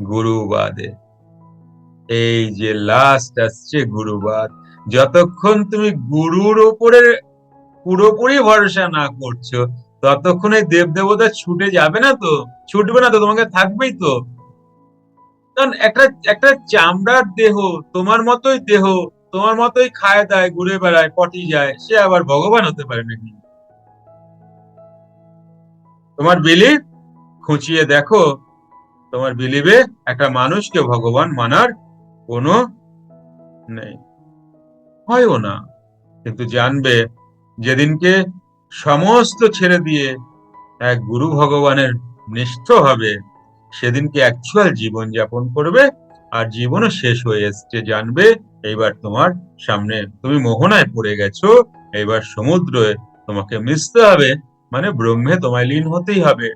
গুরুবাদে। এই যে লাস্ট আসছে গুরুবাদ, যতক্ষণ তুমি গুরুর ওপরে পুরোপুরি ভরসা না করছ, ততক্ষণ এই দেব দেবতা ছুটে যাবে না তো, ছুটবে না তো, তোমাকে থাকবেই তো। কারণ একটা একটা চামড়ার দেহ, তোমার মতোই দেহ, তোমার মতোই খায় দায়, ঘুরে বেড়ায়, পটি যায়, সে আবার ভগবান হতে পারে নাকি? তোমার বিলিভ খুঁচিয়ে দেখো। তোমার বিলিভে একটা মানুষকে ভগবান মানার কোনো নেই। হয়ও না, কিন্তু জানবে যেদিনকে সমস্ত ছেড়ে দিয়ে এক গুরু ভগবানের নিষ্ঠ হবে, সেদিনকে অ্যাকচুয়াল জীবন যাপন করবে আর জীবনও শেষ হয়ে এসছে, জানবে এইবার তোমার সামনে। তুমি মোহনায় পড়ে গেছো, এইবার সমুদ্রে তোমাকে মিশতে হবে মানে ব্রহ্মে তোমায় লীন হতেই হবে।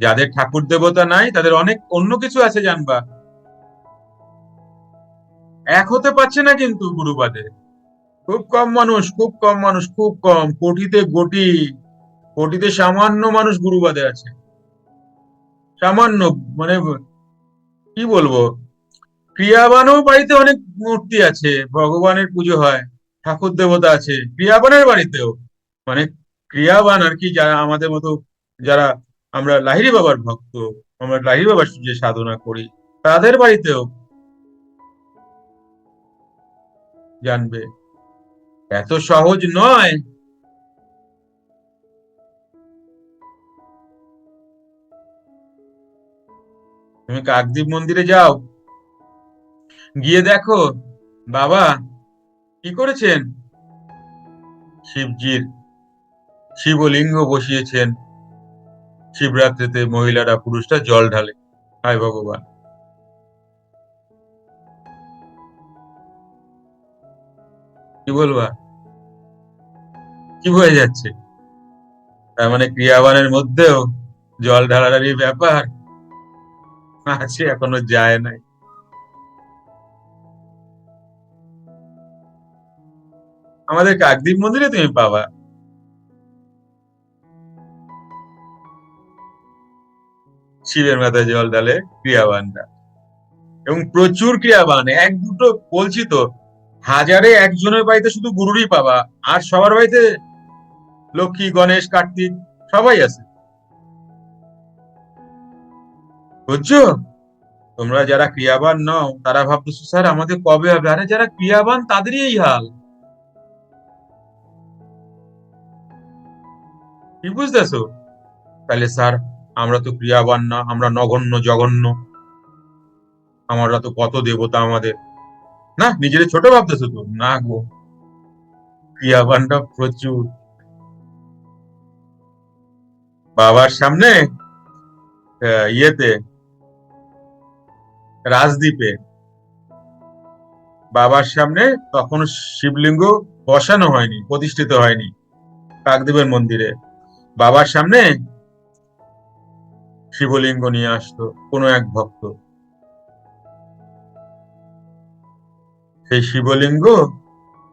যাদের ঠাকুর দেবতা নাই, তাদের অনেক অন্য কিছু আছে জানবা। এক হতে পারছে না কিন্তু গুরুবাদে। খুব কম মানুষ, খুব কম মানুষ, খুব কম, কোটিতে গোটি কোটিতে সামান্য মানুষ গুরুবাদে আছে। সামান্য মানে কি বলব? ক্রিয়াবানও বাড়িতে অনেক মূর্তি আছে, ভগবানের পুজো হয়, ঠাকুর দেবতা আছে, ক্রিয়াবানের বাড়িতেও। মানে ক্রিয়াবান আর কি, যারা আমাদের মতো, যারা আমরা লাহিরি বাবার ভক্ত, আমরা লাহিরি বাবার যে সাধনা করি, তাদের বাড়িতেও জানবে। এত সহজ নয়। তুমি কাকদ্বীপ মন্দিরে যাও। গিয়ে দেখো, বাবা কি করেছেন? শিবজির শিবলিঙ্গ বসিয়েছেন। শিবরাত্রিতে মহিলারা, পুরুষরা জল ঢালে। হায় ভগবান। কি বলবা? কি হয়ে যাচ্ছে? তার মানে ক্রিয়াবানের মধ্যেও জল ঢালার ব্যাপার আছে, এখনও যায় নাই। আমাদের কাকদ্বীপ মন্দিরে তুমি পাবা। শিবের মাথায় জল ঢালে ক্রিয়াবানরা এবং প্রচুর ক্রিয়াবান, এক দুটো বলছি তো, হাজারে একজনের বাড়িতে শুধু গুরুরই পাবা আর সবার বাড়িতে লক্ষ্মী, গণেশ, কার্তিক, সবাই আছে। বুঝছ? তোমরা যারা ক্রিয়াবান নও, তারা ভাবতেছো, স্যার, আমাদের কবে হবে? আরে যারা ক্রিয়াবান, তাদেরই এই হাল। কি বুঝতেছো? তাহলে স্যার আমরা তো ক্রিয়াবান না, আমরা নগণ্য, জঘন্য। আমরা তো কত দেবতা আমাদের। না, নিজের ছোট ভাবতেছো তো? না গো। ক্রিয়াবানটা প্রচুর। বাবার সামনে ইয়েতে, রাজদ্বীপে। বাবার সামনে তখন শিবলিঙ্গ বসানো হয়নি, প্রতিষ্ঠিত হয়নি। কাকদ্বীপের মন্দিরে। বাবার সামনে শিবলিঙ্গ নিয়ে আসতো কোনো এক ভক্ত। সেই শিবলিঙ্গ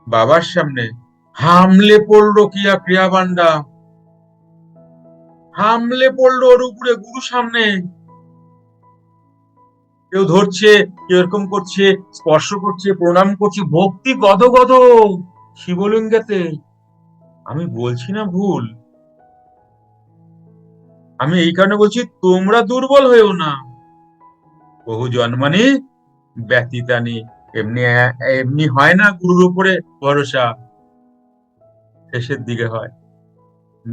বাবার সামনে, হামলে পড়ল কিয়া ক্রিয়াবান্ডা? হামলে পড়ল ওর উপরে গুরু সামনে। কেউ ধরছে, কেউ এরকম করছে, স্পর্শ করছে, প্রণাম করছে, ভক্তি গদ গদ শিবলিঙ্গেতে। আমি বলছি না ভুল। আমি এই কারণে বলছি, তোমরা দুর্বল হয়েও না। বহু জন্মানি ব্যতীতানি এমনি এমনি হয় না গুরুর উপরে ভরসা। শেষের দিকে হয়।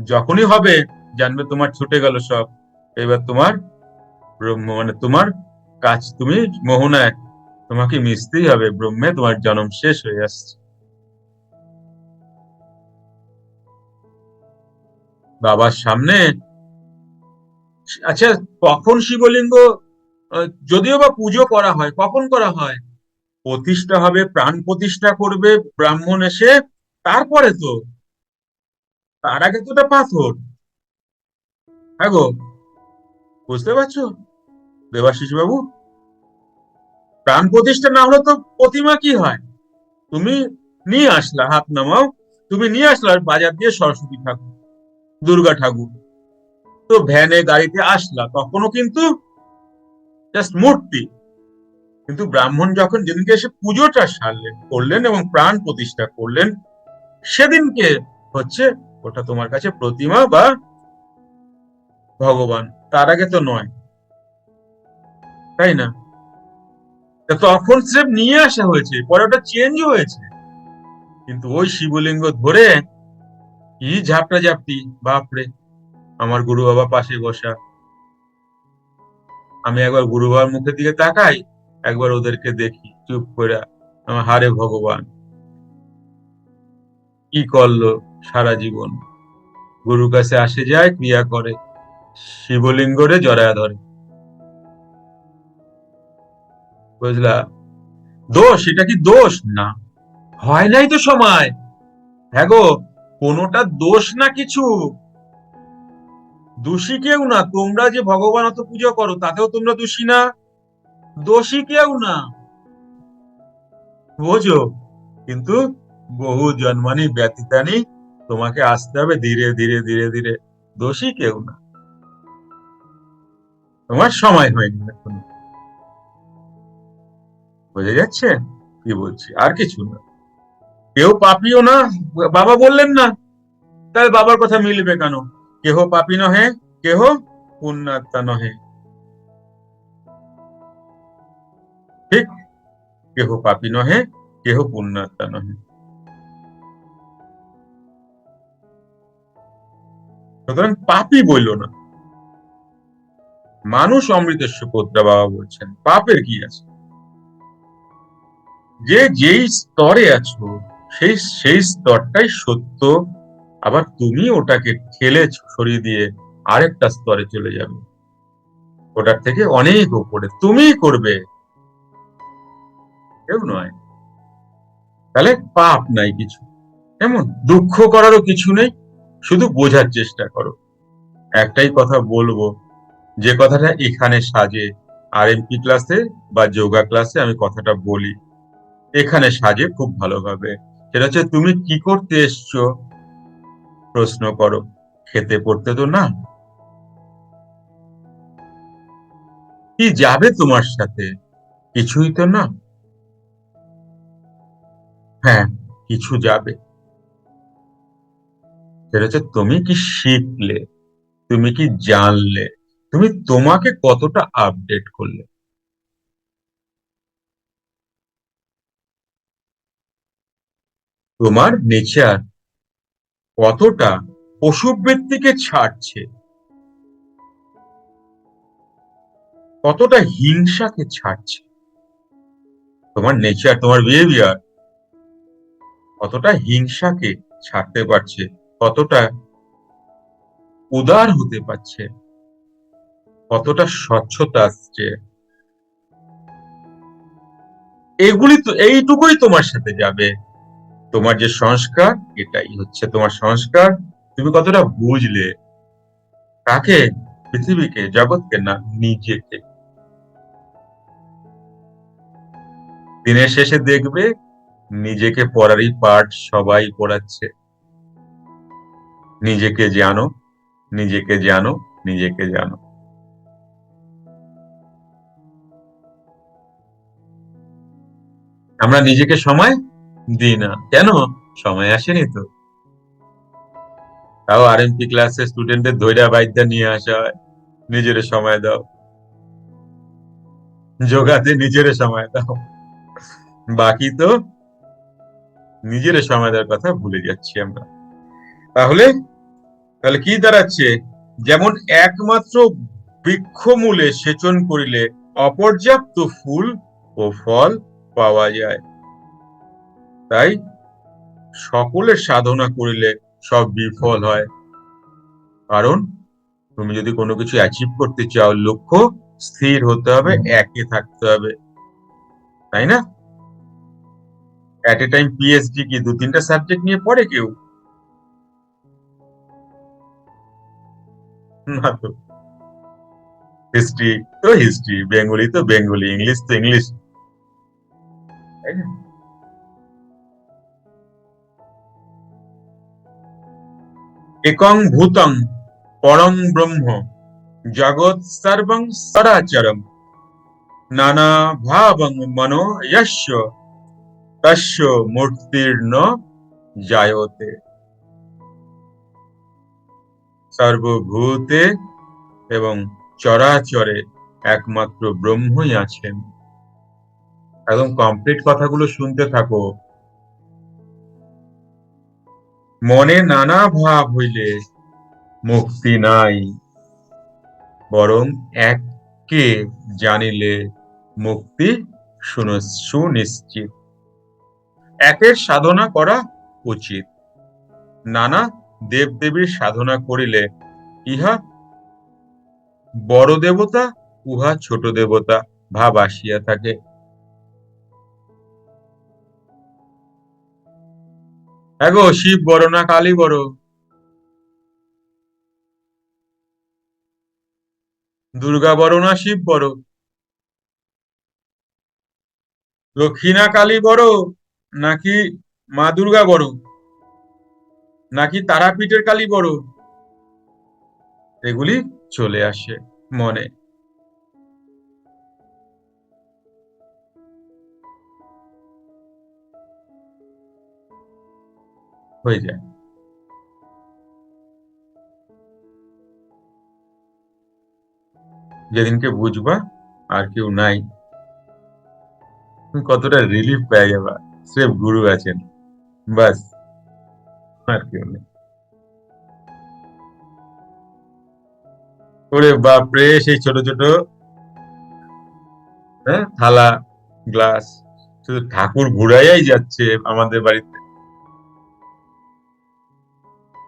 যখনই হবে, জানবে তোমার ছুটে গেল সব। এবার তোমার ব্রহ্ম মানে তোমার কাজ তুমি মোহনায়। তোমাকে মিশতেই হবে ব্রহ্মে, তোমার জন্ম শেষ হয়ে আসছে। বাবার সামনে আচ্ছা কখন শিবলিঙ্গ যদিও বা পুজো করা হয়, কখন করা হয়? প্রতিষ্ঠা হবে, প্রাণ প্রতিষ্ঠা করবে, ব্রাহ্মণ এসে, তারপরে তো? তার আগে তো ওটা পাথর। হ্যাঁ গো, বুঝতে পারছ? দেবাশিস বাবু প্রাণ প্রতিষ্ঠা না হলে তো প্রতিমা কি হয়? তুমি নিয়ে আসলা, হাত নামাও, তুমি নিয়ে আসলা বাজার দিয়ে সরস্বতী ঠাকুর, দুর্গা ঠাকুর। তো ভ্যানে গাড়িতে আসলা, তখনও কিন্তু জাস্ট মূর্তি। কিন্তু ব্রাহ্মণ যখন যেদিনকে এসে পুজোটা সারলেন, করলেন এবং প্রাণ প্রতিষ্ঠা করলেন, সেদিনকে হচ্ছে ওটা তোমার কাছে প্রতিমা বা ভগবান। তার আগে তো নয়। তাই না? তখন স্রেফ নিয়ে আসা হয়েছে, পরে ওটা চেঞ্জ হয়েছে। কিন্তু ওই শিবলিঙ্গ ধরে কি ঝাপটা ঝাপটি বাপরে! আমার গুরু বাবা পাশে বসা। আমি একবার গুরু বাবার মুখের দিকে তাকাই, একবার ওদেরকে দেখি, চুপ করে আমার হারে ভগবান। কি করল সারা জীবন? গুরু কাছে আসে যায়, ক্রিয়া করে। শিবলিঙ্গরে জড়ায়া ধরে। বুঝলা? দোষ, এটা কি দোষ? না। হয় নাই তো সময়। হ্যাঁ গো, কোনোটা দোষ না কিছু? দোষী কেউ না, তোমরা যে ভগবান অত পুজো করো, তাতেও তোমরা দোষী না। দোষী কেউ না। বোঝো, কিন্তু বহু জন্মানি ব্যতীতানি তোমাকে আসতে হবে ধীরে ধীরে ধীরে ধীরে। দোষী কেউ না। তোমার সময় হয়নি এখন। বোঝা যাচ্ছে? কি বলছি? আর কিছু না। কেউ পাপিও না, বাবা বললেন না। তাহলে বাবার কথা মিলবে কেন? কেহ পাপি নহে, কেহ পুণ্যাত্মা নহে। ঠিক, কেহ পাপি নহে, কেহ পুণ্যাত্মা নহে। সুতরাং পাপি বলল না। মানুষ অমৃতের সুপদ্রা বাবা বলছেন, পাপের কি আছে? যে যেই স্তরে আছো, সেই সেই স্তরটাই সত্য আবার তুমি ওটাকে ঠেলে সরিয়ে দিয়ে আরেকটা স্তরে চলে যাবে। ওটার থেকে অনেক উপরে তুমি করবে। কেউ নয়। তাহলে পাপ নাই কিছু। এমন দুঃখ করারও কিছু নেই। শুধু বোঝার চেষ্টা করো। একটাই কথা বলব, যে কথাটা এখানে সাজে আর এমপি ক্লাসে বা যোগা ক্লাসে আমি কথাটা বলি, এখানে সাজে খুব ভালোভাবে। সেটা হচ্ছে তুমি কি করতে এসছো প্রশ্ন করো, খেতে পড়তে তো না? কি যাবে তোমার সাথে? কিছুই তো না। হ্যাঁ কিছু যাবে। সেটা হচ্ছে, তুমি কি শিখলে? তুমি কি জানলে? তুমি তোমাকে কতটা আপডেট করলে? তোমার নেচার কতটা পশুবৃত্তিকে ছাড়ছে? কতটা হিংসাকে ছাড়ছে? তোমার নেচার তোমার বিহেভিয়ার কতটা হিংসাকে ছাড়তে পারছে? কতটা উদার হতে পারছে? কতটা স্বচ্ছতা আসছে? এগুলি তো, এইটুকুই তোমার সাথে যাবে। তোমার যে সংস্কার, এটাই হচ্ছে তোমার সংস্কার। তুমি কতটা বুঝলে কাকে? পৃথিবীকে, জগৎকে না নিজেকে? দিনের শেষে দেখবে নিজেকে পড়ারই পাঠ সবাই পড়াচ্ছে। নিজেকে জানো নিজেকে জানো নিজেকে জানো। আমরা নিজেকে সময় দিই না কেন? সময় আসেনি তো। তাও আর এমপি ক্লাসে স্টুডেন্টদের ধৈর্য বাইদ্যা নিয়ে আসা হয়। নিজের সময় দাও। যোগাতে নিজের সময় দাও। বাকি তো নিজের সময় দেওয়ার কথা ভুলে যাচ্ছি আমরা। তাহলে তাহলে কি দাঁড়াচ্ছে? যেমন একমাত্র বৃক্ষমূলে সেচন করিলে অপর্যাপ্ত ফুল ও ফল পাওয়া যায়। তাই সকলের সাধনা করিলে সব বিফল হয়। কারণ তুমি যদি কোনো কিছু অ্যাচিভ করতে চাও লক্ষ্য স্থির হতে হবে একে থাকতে হবে। তাই না? অ্যাট এ টাইম পিএইচডি কি দু তিনটা সাবজেক্ট নিয়ে পড়ে কেউ? না তো। হিস্ট্রি তো হিস্ট্রি বেঙ্গলি তো বেঙ্গলি ইংলিশ তো ইংলিশ তাই না? একং ভূতং পরং ব্রহ্ম, জগৎ সর্বং সরাচরম নানা ভাবং মনো যস্য তস্য মূর্তির্ন জায়তে। সর্বভূতে এবং চরাচরে একমাত্র ব্রহ্মই আছেন। একদম কমপ্লিট কথাগুলো শুনতে থাকো। মনে নানা ভাব হইলে মুক্তি নাই। বরং এককে জানিলে মুক্তি সুন- সুনিশ্চিত। একের সাধনা করা উচিত। নানা দেবদেবীর সাধনা করিলে ইহা বড় দেবতা, উহা ছোট দেবতা ভাব আসিয়া থাকে। এগো শিব বড় না কালী বড়? দুর্গা বড় না শিব বড়? লক্ষ্মী না কালী বড়? নাকি মা দুর্গা বড়? নাকি তারাপীঠের কালী বড়? এগুলি চলে আসে মনে। হয়ে যায়। যেদিনকে বুঝবা আর কেউ নাই কতটা রিলিফ পেয়ে যাবা। স্রেফ গুরু আছেন। বাস, আর কেউ নেই। ওরে বাপরে, সেই ছোট ছোট হ্যাঁ থালা গ্লাস শুধু ঠাকুর ঘুরাইয়াই যাচ্ছে আমাদের বাড়িতে।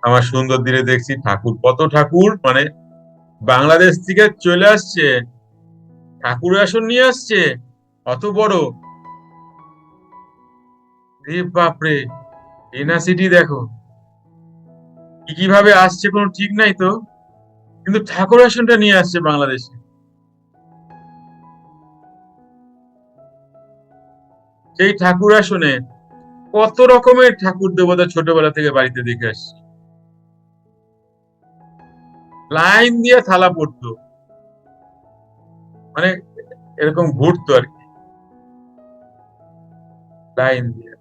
আমার সুন্দর দিনে দেখছি ঠাকুর। কত ঠাকুর? মানে বাংলাদেশ থেকে চলে আসছে। ঠাকুর আসন নিয়ে আসছে। অত বড়। এ বাপরে এনআসিটি দেখো। কি কীভাবে আসছে কোনো ঠিক নাই তো। কিন্তু ঠাকুর আসনটা নিয়ে আসছে বাংলাদেশে। সেই ঠাকুর আসনে কত রকমের ঠাকুর দেবতা ছোটবেলা থেকে বাড়িতে দেখে আসছি। লাইন দিয়ে থালা পড়তো। মানে এরকম ঘুরতো আর কি। লাইন দিয়ে।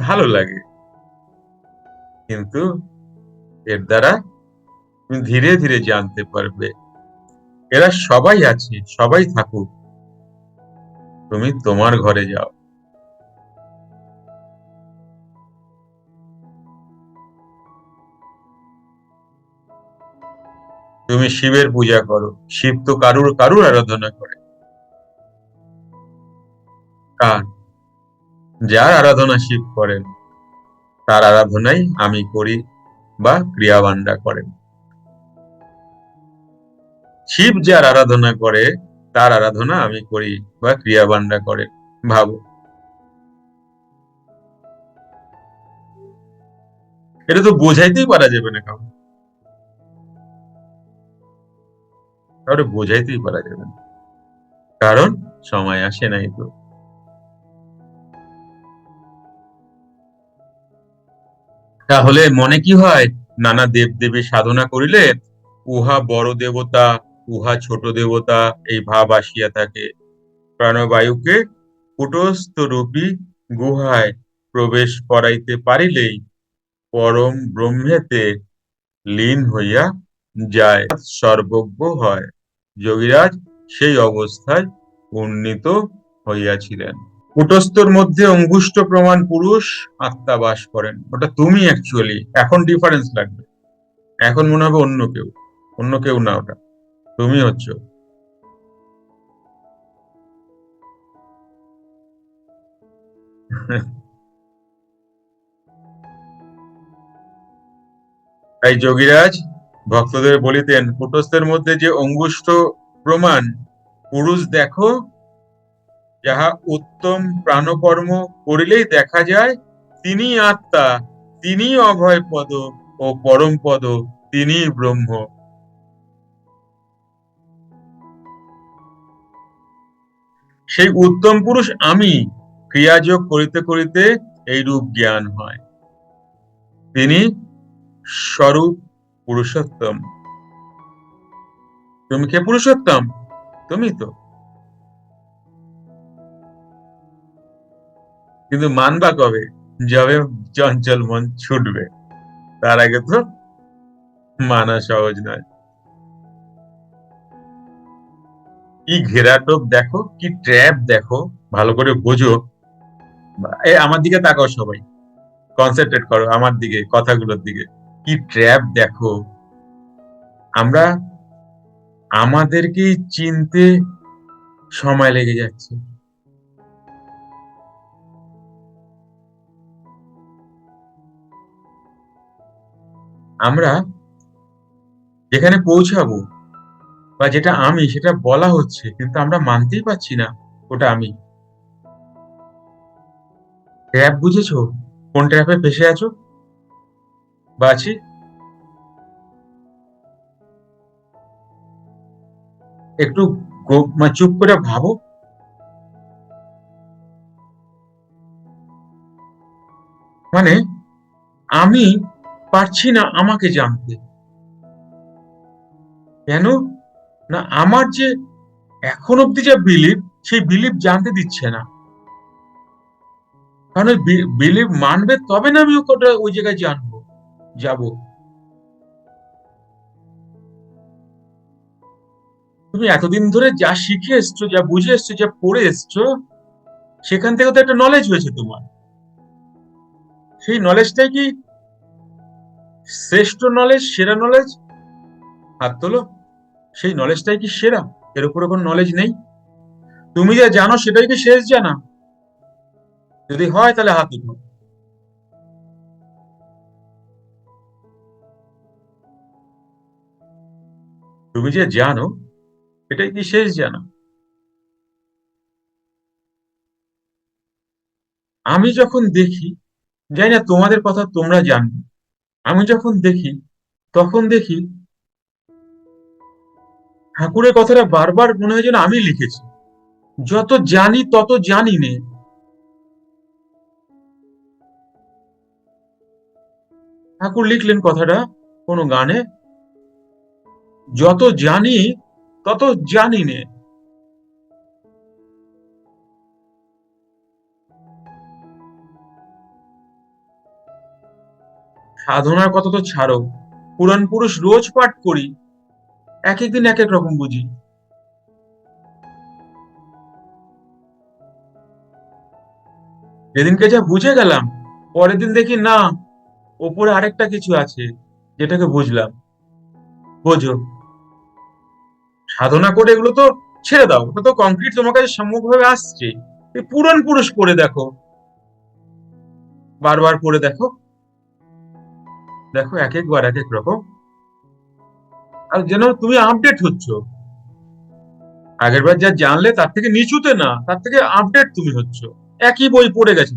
ভালো লাগে। কিন্তু এর দ্বারা তুমি ধীরে ধীরে জানতে পারবে। এরা সবাই আছে, সবাই থাকুক। তুমি তোমার ঘরে যাও। তুমি শিবের পূজা করো। শিব তো কারুর কারুর আরাধনা করে। কার? যার আরাধনা শিব করেন। তার আরাধনাই আমি করি বা ক্রিয়াবানরা করেন। শিব যার আরাধনা করে, তার আরাধনা আমি করি বা ক্রিয়াবানরা করে ভাবো। এটা তো বোঝাইতেই পারা যাবে না কাউকে। বোঝাইতেই পারা যাবে না। কারণ সময় আসে নাই তো। তাহলে মনে কি হয়? নানা দেব দেবীর সাধনা করিলে উহা বড় দেবতা, উহা ছোট দেবতা এই ভাব আসিয়া থাকে। প্রাণবায়ুকে কুটস্থ রূপী গুহায় প্রবেশ করাইতে পারিলেই পরম ব্রহ্মেতে লীন হইয়া যায়। সর্বজ্ঞ হয়। যোগীরাজ সেই অবস্থায় উন্নীত হইয়াছিলেন। কুটস্থর মধ্যে অঙ্গুষ্ঠ প্রমাণ পুরুষ আত্মা বাস করেন। ওটা তুমি অ্যাকচুয়ালি এখন ডিফারেন্স লাগবে। এখন মনে হবে অন্য কেউ অন্য কেউ না ওটা। তুমি হচ্ছ। তাই যোগীরাজ, ভক্তদের বলিতেন, কুটস্থের মধ্যে যে অঙ্গুষ্ঠ প্রমাণ পুরুষ দেখো যাহা উত্তম প্রাণকর্ম করিলেই দেখা যায় তিনি আত্মা তিনি অভয় পদ ও পরম পদ তিনি ব্রহ্ম। সেই উত্তম পুরুষ আমি, ক্রিয়াযোগ করিতে করিতে এই রূপ জ্ঞান হয়। তিনি স্বরূপ পুরুষোত্তম। তুমি কে পুরুষোত্তম? তুমি তো। কিন্তু মানবা কবে? যবে চঞ্চল মন ছুটবে। তার আগে তো মানা সহজ নয়। কি ঘেরাটোপ দেখো, কি ট্র্যাপ দেখো, ভালো করে বোঝো। এ, আমার দিকে তাকাও সবাই। কনসেন্ট্রেট করো আমার দিকে, কথাগুলোর দিকে। কি ট্র্যাপ দেখো? আমরা আমাদেরকে চিনতে সময় লেগে যাচ্ছে। আমরা যেখানে পৌঁছাবো বা যেটা আমি, সেটা বলা হচ্ছে, কিন্তু আমরা মানতেই পারছি না ওটা আমি। ট্র্যাপ বুঝেছ? কোন ট্র্যাপে ফেসে আছো? বা আছি? একটু চুপ করে ভাবো। মানে আমি পারছি না আমাকে জানতে। কেন? না, আমার যে এখন অব্দি যে বিলিভ সেই বিলিভ জানতে দিচ্ছে না। কারণ বিলিভ মানবে তবে না আমি ওই জায়গায় জানব, যাব। তুমি এতদিন ধরে যা শিখে এসছো, যা বুঝে এসছো, যা পড়ে এসছো, সেখান থেকে তো একটা নলেজ হয়েছে তোমার। সেই নলেজটাই কি শ্রেষ্ঠ নলেজ সেরা নলেজ হাত তোলো। সেই নলেজটাই কি সেরা? এর উপরে কোনো নলেজ নেই। তুমি যা জানো সেটাই কি শেষ জানা? যদি হয় তাহলে হাত উঠো তুমি যে জানো, এটাই কি শেষ জানা? আমি যখন দেখি, জানি না তোমাদের কথা তোমরা জানবে। আমি যখন দেখি, তখন দেখি ঠাকুরের কথাটা বারবার মনে হয় যেন আমি লিখেছি। যত জানি, তত জানি নে। ঠাকুর লিখলেন কথাটা কোনো গানে, যত জানি, তত জানি নে। সাধনার কথা তো ছাড়ো। পুরাণ পুরুষ রোজ পাঠ করি, এক এক দিন এক এক রকম বুঝি। যেদিনকে যা বুঝে গেলাম, পরের দিন দেখি না, ওপরে আরেকটা কিছু আছে, যেটাকে বুঝলাম। বোঝো। সাধনা করে এগুলো তো ছেড়ে দাও, ওটা তো কংক্রিট তোমার কাছে সম্মুখভাবে আসছে। পুরাণ পুরুষ পড়ে দেখো। বারবার পড়ে দেখো। দেখো এক একবার এক এক রকম। আর যেন তুমি আপডেট হচ্ছ। আগের বার যা জানলে তার থেকে নিচুতে না, তার থেকে আপডেট তুমি হচ্ছ। একই বই পড়ে গেছে।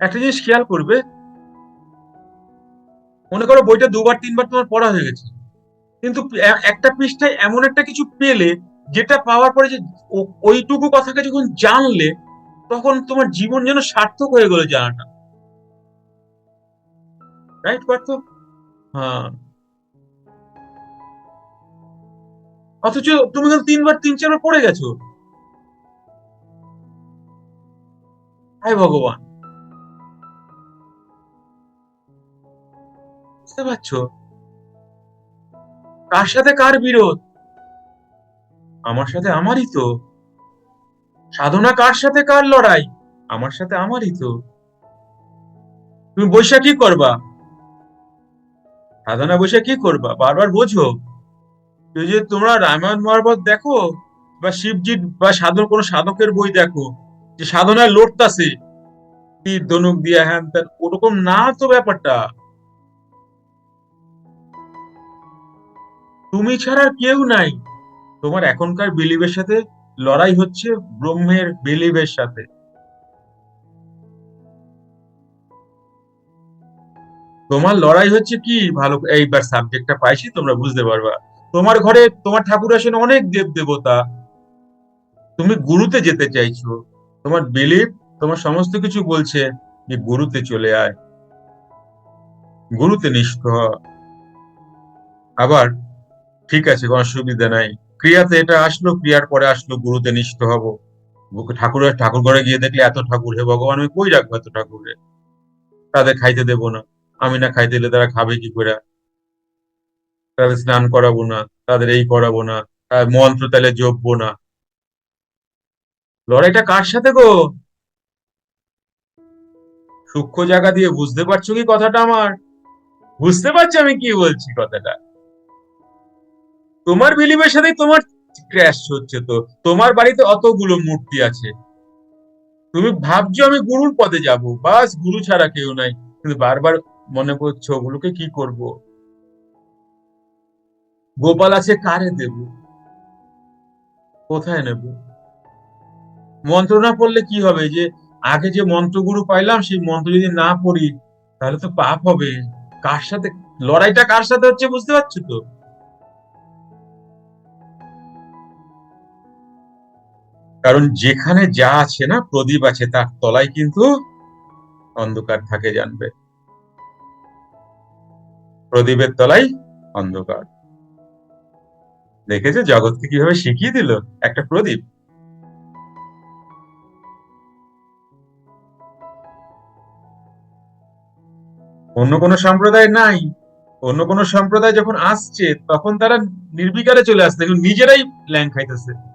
একটা জিনিস খেয়াল করবে, মনে করো বইটা দুবার, তিনবার তোমার পড়া হয়ে গেছে। কিন্তু একটা পৃষ্ঠায় এমন একটা কিছু পেলে, যেটা পাওয়ার পরে যে ওইটুকু কথাকে যখন জানলে তখন তোমার জীবন যেন সার্থক হয়ে গেল জানাটা। রাইট পার্থ হ্যাঁ। অথচ তুমি কিন্তু তিনবার, তিন, চারবার পড়ে গেছো? হায় ভগবান। বুঝতে পারছ? কার সাথে কার বিরোধ? আমার সাথে আমারই তো। সাধনা কার সাথে কার লড়াই? আমার সাথে আমারই তো। তুমি বৈশা কি করবা? সাধনা বসে কি করবা? বারবার বোঝো। যে তোমরা রামায়ণ, মহাভারত দেখো, বা শিবজি বা সাধন, কোন সাধকের বই দেখো, যে সাধনায় লড়তাছে। তীর ধনুক দিয়া হ্যান ত্যান, ওরকম না তো ব্যাপারটা। তুমি ছাড়া কেউ নাই। তোমার এখনকার বিলিভের সাথে লড়াই হচ্ছে ব্রহ্মের বিলিভের সাথে। তোমার লড়াই হচ্ছে কি? ভালো, এইবার সাবজেক্টটা পাইছি, তোমরা বুঝতে পারবা। তোমার ঘরে, তোমার ঠাকুর আসেন অনেক দেব দেবতা। তুমি গুরুতে যেতে চাইছো। তোমার বিলিভ, তোমার সমস্ত কিছু বলছে যে গুরুতে চলে আয়। গুরুতে নিষ্ঠ আবার, ঠিক আছে, কোনো অসুবিধা নাই। ক্রিয়াতে এটা আসলো, ক্রিয়ার পরে আসলো, গুরুতে নিষ্ঠ হব। ঠাকুরের ঠাকুর ঘরে গিয়ে দেখলে এত ঠাকুর হে ভগবান, আমি কই রাখব এত ঠাকুরে তাদের খাইতে দেবো না। আমি না খাইতে দিলে তারা খাবে কি করে? তাদের স্নান করাবো না, তাদের এই করাবো না মন্ত্র তাহলে জপবো না। লড়াইটা কার সাথে গো? সূক্ষ্ম জায়গা দিয়ে বুঝতে পারছ কি কথাটা আমার? বুঝতে পারছি আমি কি বলছি কথাটা? তোমার বিলিভের সাথে তোমার ক্র্যাশ হচ্ছে তো। তোমার বাড়িতে অতগুলো মূর্তি আছে। তুমি ভাবছ আমি গুরুর পদে যাব। বাস, গুরু ছাড়া কেউ নাই। কিন্তু বারবার মনে করছ ওগুলোকে কি করব? গোপাল আছে, কারে দেব? কোথায় নেব? মন্ত্র না পড়লে কি হবে? যে আগে যে মন্ত্রগুরু পাইলাম, সেই মন্ত্র যদি না পড়ি, তাহলে তো পাপ হবে। কার সাথে, লড়াইটা কার সাথে হচ্ছে বুঝতে পারছ তো? কারণ যেখানে যা আছে না, প্রদীপ আছে, তার তলায় কিন্তু অন্ধকার থাকে জানবে। প্রদীপের তলায় অন্ধকার। দেখেছে? জগৎকে কীভাবে শিখিয়ে দিল? একটা প্রদীপ। অন্য কোনো সম্প্রদায় নাই। অন্য কোনো সম্প্রদায় যখন আসছে, তখন তারা নির্বিকারে চলে আসছে। নিজেরাই ল্যাং খাইতেছে।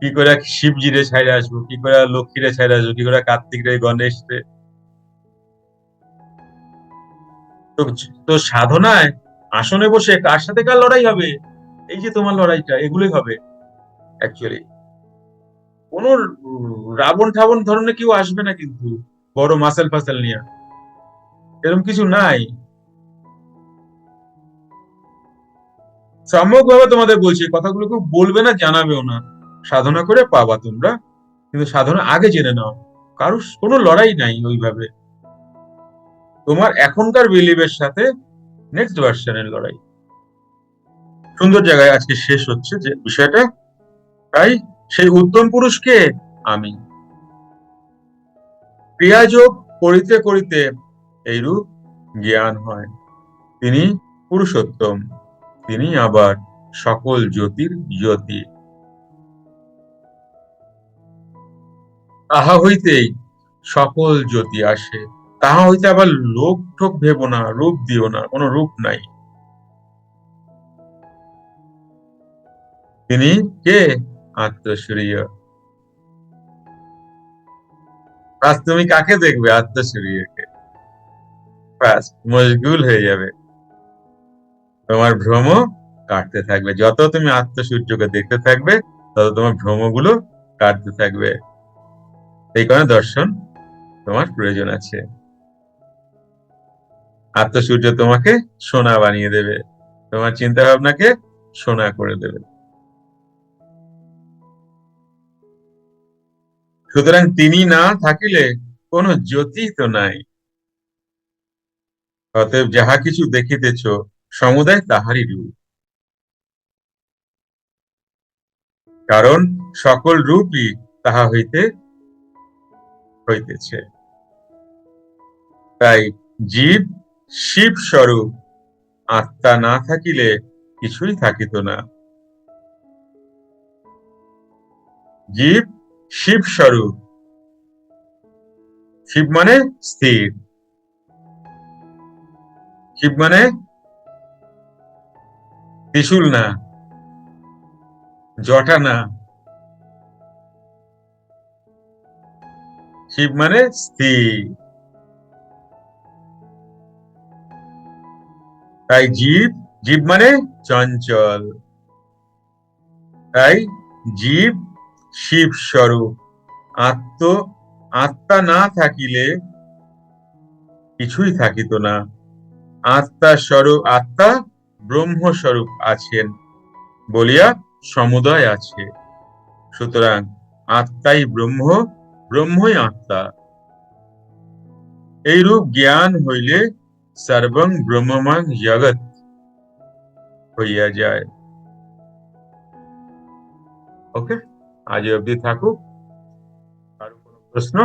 কি করে শিবজিরে ছাইরে আসব? কি করে লক্ষ্মীরে ছাইরে আসব? কি করে কার্তিক রে গণেশ রে তো সাধনায় আসনে বসে কার সাথে কার লড়াই হবে? এই যে তোমার লড়াইটা, এগুলোই হবে অ্যাকচুয়ালি কোন রাবণ ঠাবন ধরনের কেউ আসবে না কিন্তু, বড় মাসেল ফাসেল নিয়ে। এরকম কিছু নাই। সম্যক ভাবে তোমাদের বলছি কথাগুলো কেউ বলবে না, জানাবেও না। সাধনা করে পাবা তোমরা। কিন্তু সাধনা আগে জেনে নাও। কারও কোনো লড়াই নাই ওইভাবে। তোমার এখনকার বিলিভের সাথে নেক্সট ভার্সনের লড়াই। সুন্দর জায়গায় আজকে শেষ হচ্ছে যে বিষয়টা। তাই সেই উত্তম পুরুষকে আমি। ক্রিয়াযোগ করিতে করিতে এইরূপ জ্ঞান হয়। তিনি পুরুষোত্তম। তিনি আবার সকল জ্যোতির জ্যোতি। তাহা হইতেই সকল জ্যোতি আসে। তাহা হইতে আবার লোক ঠোক ভেব না, রূপ দিও না, কোনো রূপ নাই। তিনি কে? আত্মসূর্য তুমি কাকে দেখবে আত্মসূর্যকে মশগুল হয়ে যাবে। তোমার ভ্রম কাটতে থাকবে। যত তুমি আত্মসূর্যকে দেখতে থাকবে, তত তোমার ভ্রমগুলো কাটতে থাকবে। এই কারণে দর্শন তোমার প্রয়োজন আছে। আত্মসূর্য তোমাকে সোনা বানিয়ে দেবে। তোমার চিন্তা ভাবনাকে সোনা করে দেবে। সুতরাং তিনি না থাকিলে কোন জ্যোতি তো নাই। অতএব যাহা কিছু দেখিতেছ, সমুদায় তাহারই রূপ। কারণ সকল রূপই তাহা হইতে হইতেছে তাই জীব শিব স্বরূপ, আত্মা না থাকিলে কিছুই থাকিত না। জীব শিব স্বরূপ। শিব মানে স্থির। শিব মানে ত্রিশুল না, জটা না। শিব মানে স্থির। তাই জীব জীব মানে চঞ্চল। তাই জীব শিব স্বরূপ। আত্ম, আত্মা না থাকিলে কিছুই থাকিত না। আত্মা স্বরূপ, আত্মা ব্রহ্মস্বরূপ আছেন বলিয়া সমুদয় আছে। সুতরাং আত্মাই ব্রহ্ম ব্রহ্মই আত্মা এইরূপ জ্ঞান হইলে সর্বং ব্রহ্মমান জগৎ হইয়া যায় ওকে আজ অবধি থাকুক আর কোনো প্রশ্ন